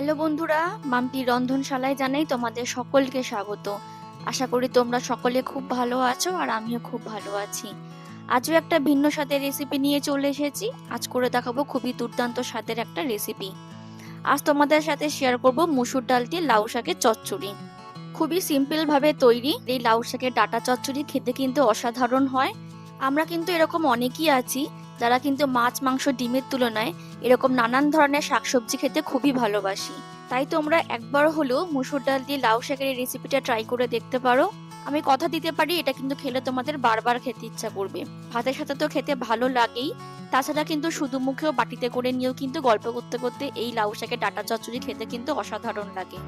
Hello বন্ধুরা, মাম্পি রন্ধনশালায় জানাই তোমাদের সকলকে স্বাগত। আশা করি তোমরা সকলে খুব ভালো আছো আর আমিও খুব ভালো আছি। আজও একটা ভিন্ন স্বাদের রেসিপি নিয়ে চলে এসেছি। আজ করে দেখাবো খুবই দুর্দান্ত স্বাদের একটা রেসিপি আজ তোমাদের সাথে শেয়ার করব মুসুর ডাল দিয়ে লাউ শাকের চচ্চড়ি। খুবই সিম্পল ভাবে তৈরি। এই লাউ শাকের ডাটা চচ্চড়ি খেতে কিন্তু অসাধারণ হয়। আমরা কিন্তু এরকম অনেকেই আছি যারা কিন্তু মাছ, মাংস, ডিমের তুলনায় এরকম নানান ধরনের শাকসবজি খেতে খুবই ভালোবাসি। তাই তোমরা একবার হলেও মুসুর ডাল দিয়ে লাউ শাকের এই রেসিপিটা ট্রাই করে দেখতে পারো। আমি কথা দিতে পারি, এটা কিন্তু খেলে তোমাদের বারবার খেতে ইচ্ছা করবে। ভাতের সাথে তো খেতে ভালো লাগেই। তাছাড়া কিন্তু শুধু মুখেও বাটিতে করে নিয়েও কিন্তু গল্প করতে করতে এই লাউ শাকের ডাটা চচ্চড়ি খেতে কিন্তু অসাধারণ লাগে।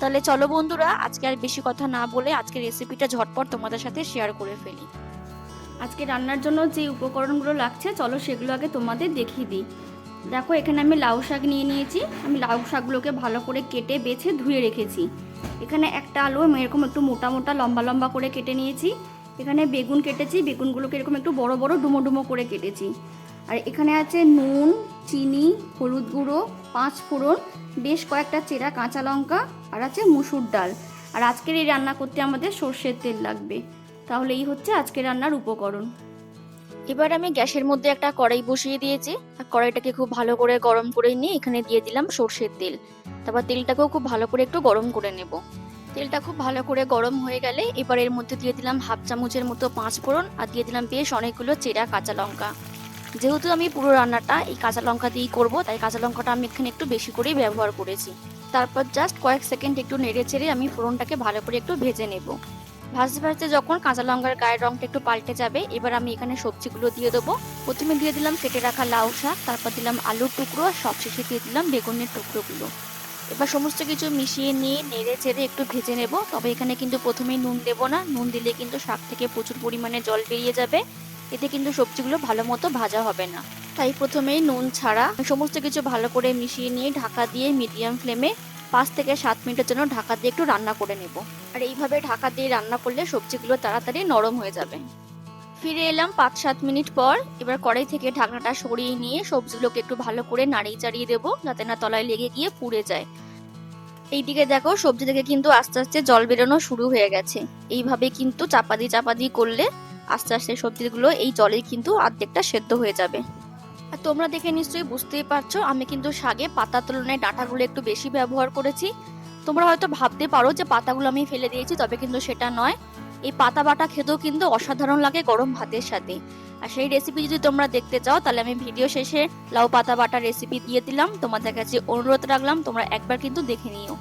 তাহলে চলো বন্ধুরা, আজকে আর বেশি কথা না বলে আজকে রেসিপিটা ঝটপট তোমাদের সাথে শেয়ার করে ফেলি। আজকে রান্নার জন্য যে উপকরণগুলো লাগছে, চলো সেগুলো আগে তোমাদের দেখিয়ে দিই। দেখো, এখানে আমি লাউ শাক নিয়ে নিয়েছি। আমি লাউ শাকগুলোকে ভালো করে কেটে, বেছে, ধুয়ে রেখেছি। এখানে একটা আলু, আমি এরকম একটু মোটা মোটা, লম্বা লম্বা করে কেটে নিয়েছি। এখানে বেগুন কেটেছি। বেগুনগুলোকে এরকম একটু বড় বড়, ডুমো ডুমো করে কেটেছি। আর এখানে আছে নুন, চিনি, হলুদ গুঁড়ো, পাঁচ ফোড়ন, বেশ কয়েকটা চেরা কাঁচা লঙ্কা, আর আছে মুসুর ডাল। আর আজকের এই রান্না করতে আমাদের সর্ষের তেল লাগবে। তাহলে এই হচ্ছে আজকে রান্নার উপকরণ। এবার আমি গ্যাসের মধ্যে একটা কড়াই বসিয়ে দিয়েছি। আর কড়াইটাকে খুব ভালো করে গরম করে নিয়ে এখানে দিয়ে দিলাম সর্ষের তেল। তারপর তেলটাকেও খুব ভালো করে একটু গরম করে নেব। তেলটা খুব ভালো করে গরম হয়ে গেলে এবার এর মধ্যে দিয়ে দিলাম হাফ চামচের মতো পাঁচ ফোড়ন আর দিয়ে দিলাম বেশ অনেকগুলো চেরা কাঁচা লঙ্কা। যেহেতু আমি পুরো রান্নাটা এই কাঁচা লঙ্কা দিয়েই করব, তাই কাঁচা লঙ্কাটা আমি এখানে একটু বেশি করেই ব্যবহার করেছি। তারপর জাস্ট কয়েক সেকেন্ড একটু নেড়ে চেড়ে আমি ফোড়নটাকে ভালো করে একটু ভেজে নেব। ভাজতে ভাজতে যখন কাঁচা লঙ্কার গায়ের রংটা একটু পাল্টে যাবে, এবার আমি এখানে সবজিগুলো দিয়ে দেবো। প্রথমে দিয়ে দিলাম কেটে রাখা লাউ শাক, তারপর দিলাম আলুর টুকরো, আর সবশেষে দিয়ে দিলাম বেগুনের টুকরোগুলো। এবার সমস্ত কিছু মিশিয়ে নিয়ে নেড়ে চেড়ে একটু ভেজে নেব। তবে এখানে কিন্তু প্রথমেই নুন দেবো না। নুন দিলে কিন্তু শাক থেকে প্রচুর পরিমাণে জল বেরিয়ে যাবে। এতে কিন্তু সবজিগুলো ভালো মতো ভাজা হবে না। তাই প্রথমেই নুন ছাড়া সমস্ত কিছু ভালো করে মিশিয়ে নিয়ে ঢাকা দিয়ে মিডিয়াম ফ্লেমে পাঁচ থেকে সাত মিনিটের জন্য ঢাকা দিয়ে একটু রান্না করে নেব। আর এইভাবে ঢাকা দিয়ে রান্না করলে সবজিগুলো তাড়াতাড়ি নরম হয়ে যাবে। ফিরে এলাম পাঁচ সাত মিনিট পর। এবার কড়াই থেকে ঢাকনাটা সরিয়ে নিয়ে সবজিগুলোকে একটু ভালো করে নাড়িয়ে চাড়িয়ে দেবো, যাতে না তলায় লেগে গিয়ে পুড়ে যায়। এইদিকে দেখো সবজি থেকে কিন্তু আস্তে আস্তে জল বেরোনো শুরু হয়ে গেছে। এইভাবে কিন্তু চাপাদি চাপাদি করলে আস্তে আস্তে সবজিগুলো এই জলে কিন্তু অর্ধেকটা সেদ্ধ হয়ে যাবে। আর তোমরা দেখে নিশ্চয়ই বুঝতেই পারছ, আমি কিন্তু শাকে পাতার তুলনায় ডাঁটাগুলো একটু বেশি ব্যবহার করেছি। তোমরা হয়তো ভাবতে পারো যে পাতাগুলো আমি ফেলে দিয়েছি, তবে কিন্তু সেটা নয়। এই পাতা বাটা খেতেও কিন্তু অসাধারণ লাগে গরম ভাতের সাথে। আর সেই রেসিপি যদি তোমরা দেখতে চাও, তাহলে আমি ভিডিও শেষে লাউ পাতা বাটা রেসিপি দিয়ে দিলাম। তোমাদের কাছে অনুরোধ রাখলাম, তোমরা একবার কিন্তু দেখে নিও।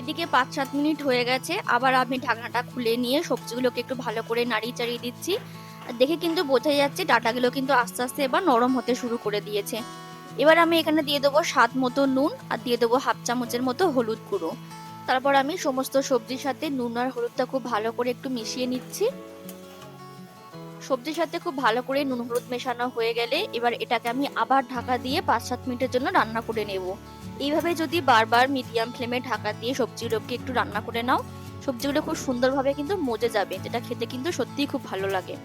এদিকে পাঁচ সাত মিনিট হয়ে গেছে, আবার আমি ঢাকনাটা খুলে নিয়ে সবজিগুলোকে একটু ভালো করে নাড়িয়ে চাড়িয়ে দিচ্ছি। দেখে কিন্তু বোঝা যাচ্ছে ডাটাগুলো কিন্তু আস্তে আস্তে এবার নরম হতে শুরু করে দিয়েছে। এবার আমি এখানে দিয়ে দেবো স্বাদ মতো নুন আর দিয়ে দেবো হাফ চামচের মতো হলুদ গুঁড়ো। তারপর আমি সমস্ত সবজির সাথে নুন আর হলুদটা খুব ভালো করে একটু মিশিয়ে নিচ্ছি। সবজির সাথে খুব ভালো করে নুন হলুদ মেশানো হয়ে গেলে এবার এটাকে আমি আবার ঢাকা দিয়ে পাঁচ সাত মিনিটের জন্য রান্না করে নেব। এইভাবে যদি বারবার মিডিয়াম ফ্লেমে ঢাকা দিয়ে সবজিগুলোকে একটু রান্না করে নাও, সবজিগুলো খুব সুন্দরভাবে কিন্তু মজে যাবে, যেটা খেতে কিন্তু সত্যিই খুব ভালো লাগে।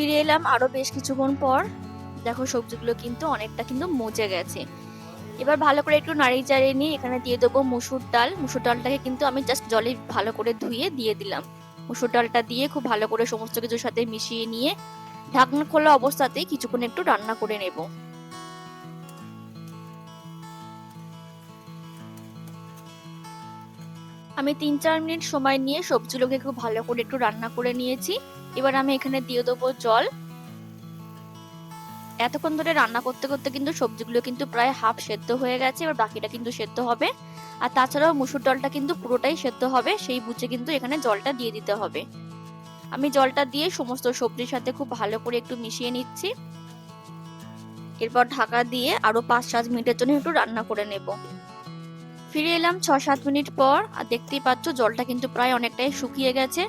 ফিরে এলাম আরও বেশ কিছুক্ষণ পর। দেখো সবজিগুলো কিন্তু অনেকটা কিন্তু মজে গেছে। এবার ভালো করে একটু নাড়িয়ে চাড়িয়ে নিয়ে এখানে দিয়ে দেবো মুসুর ডাল। মুসুর ডালটাকে কিন্তু আমি জাস্ট জলে ভালো করে ধুয়ে দিয়ে দিলাম। মুসুর ডালটা দিয়ে খুব ভালো করে সমস্ত কিছুর সাথে মিশিয়ে নিয়ে ঢাকনা খোলা অবস্থাতেই কিছুক্ষণ একটু রান্না করে নেব। আমি তিন চার মিনিট সময় নিয়ে সবজিগুলোকে খুব ভালো করে একটু রান্না করে নিয়েছি। এবার আমি এখানে দিয়ে দেবো জল। এতক্ষণ ধরে রান্না করতে করতে কিন্তু সবজিগুলো কিন্তু প্রায় হাফ সেদ্ধ হয়ে গেছে, এবার বাকিটা কিন্তু সেদ্ধ হবে। আর তাছাড়াও মুসুর ডালটা কিন্তু পুরোটাই সেদ্ধ হবে, সেই বুঝে কিন্তু এখানে জলটা দিয়ে দিতে হবে। আমি জলটা দিয়ে সমস্ত সবজির সাথে খুব ভালো করে একটু মিশিয়ে নিচ্ছি। এরপর ঢাকা দিয়ে আরও পাঁচ সাত মিনিটের জন্য একটু রান্না করে নেব। ফিরে এলাম ছ সাত মিনিট পর, আর দেখতেই পাচ্ছ জলটা কিন্তু প্রায় অনেকটাই শুকিয়ে গেছে।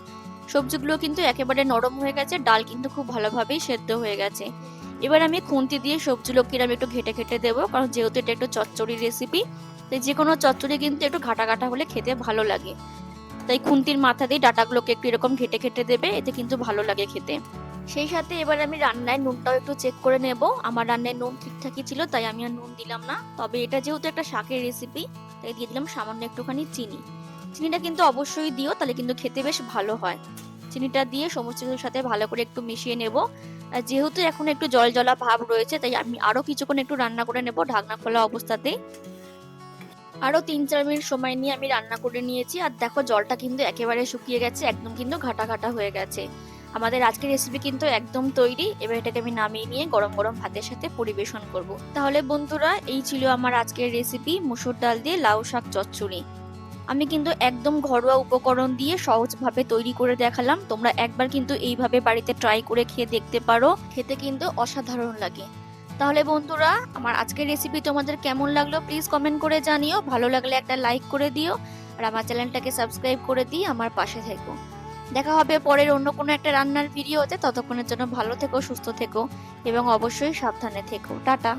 সবজিগুলো কিন্তু একেবারে নরম হয়ে গেছে, ডাল কিন্তু খুব ভালোভাবেই সেদ্ধ হয়ে গেছে। এবার আমি খুন্তি দিয়ে সবজিগুলোকে আমি একটু ঘেটে ঘেটে দেবো, কারণ যেহেতু এটা একটু চচ্চড়ি রেসিপি তাই যে কোনো চচ্চড়ি কিন্তু একটু ঘাটা ঘাটা হলে খেতে ভালো লাগে। তাই খুন্তির মাথা দিয়ে ডাটাগুলোকে একটু এরকম ঘেটে ঘেটে দেবে, এতে কিন্তু ভালো লাগে খেতে। সেই সাথে এবার আমি রান্নায় নুনটাও একটু চেক করে নেব। আমার রান্নায় নুন ঠিকঠাকই ছিল, তাই আমি আর নুন দিলাম না। তবে এটা যেহেতু একটা শাকের রেসিপি তাই দিয়ে দিলাম সামান্য একটুখানি চিনি। চিনিটা কিন্তু অবশ্যই দিও, তাহলে কিন্তু খেতে বেশ ভালো হয়। চিনিটা দিয়ে সমস্ত কিছুর সাথে ভালো করে একটু মিশিয়ে নেব। যেহেতু এখন একটু জল জলা ভাব রয়েছে, তাই আমি আরও কিছুক্ষণ একটু রান্না করে নেব ঢাকনা খোলা অবস্থাতেই আরও তিন চার মিনিট সময় নিয়ে আমি রান্না করে নিয়েছি। আর দেখো, জলটা কিন্তু একেবারে শুকিয়ে গেছে, একদম কিন্তু ঘাটা ঘাটা হয়ে গেছে। আমাদের আজকের রেসিপি কিন্তু একদম তৈরি। এবার এটাকে আমি নামিয়ে নিয়ে গরম গরম ভাতের সাথে পরিবেশন করব। তাহলে বন্ধুরা, এই ছিল আমার আজকের রেসিপি মুসুর ডাল দিয়ে লাউ শাক চচ্চড়ি। আমি কিন্তু একদম ঘরোয়া উপকরণ দিয়ে সহজভাবে তৈরি করে দেখালাম। তোমরা একবার কিন্তু এইভাবে বাড়িতে ট্রাই করে খেয়ে দেখতে পারো। খেতে কিন্তু অসাধারণ লাগে। তাহলে বন্ধুরা, আমার আজকের রেসিপি তোমাদের কেমন লাগল প্লিজ কমেন্ট করে জানিও। ভালো লাগলে একটা লাইক করে দিও। আর আমার চ্যানেলটাকে সাবস্ক্রাইব করে দিয়ে আমার পাশে থেকো। দেখা হবে পরের অন্য কোনো একটা রান্নার ভিডিওতে ততক্ষণের জন্য ভালো থেকো, সুস্থ থেকো এবং অবশ্যই সাবধানে থেকো। টাটা!